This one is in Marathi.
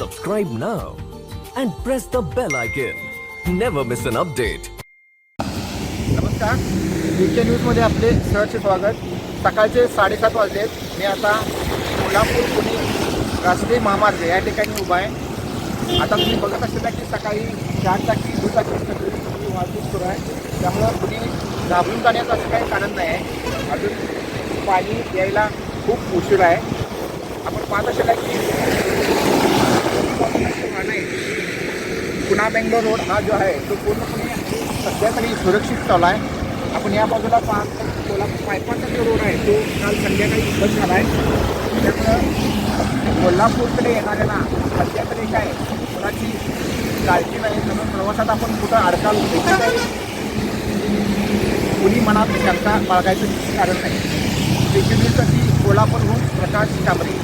subscribe now and press the bell icon. Never miss an update. नमस्कार. के न्यूजमध्ये आपले सहर्ष स्वागत. सकाळचे साडेसात वाजलेत मी आता कोल्हापूर पुणे राष्ट्रीय महामार्ग या ठिकाणी उभा आहे. आता तुम्ही बघत असेल की सकाळी चार चाकी दुचाकी सगळी वाहतूक सुरू आहे. त्यामुळं कुणी घाबरून जाण्याचं असं काही कारण नाही आहे. अजून पाणी यायला खूप उशीर आहे. आपण पाहत असेल की वाहन आहे पुणा बेंगलोर रोड हा जो आहे तो पूर्णपणे सध्या तरी सुरक्षित चालू आहे. आपण या बाजूला पाहत कोल्हापूर पायपाचा जो रोड आहे तो काल संध्याकाळी बंद झाला आहे. त्यामुळं कोल्हापूरकडे येणाऱ्यांना सध्या तरी काय कोणाची काळजी नाही म्हणून प्रवासात आपण कुठं अडकाल होतो कुणी मनात शंका बाळगायचं कारण नाही. पृथ्वीसाठी कोल्हापूरहून प्रकाश कांबरे.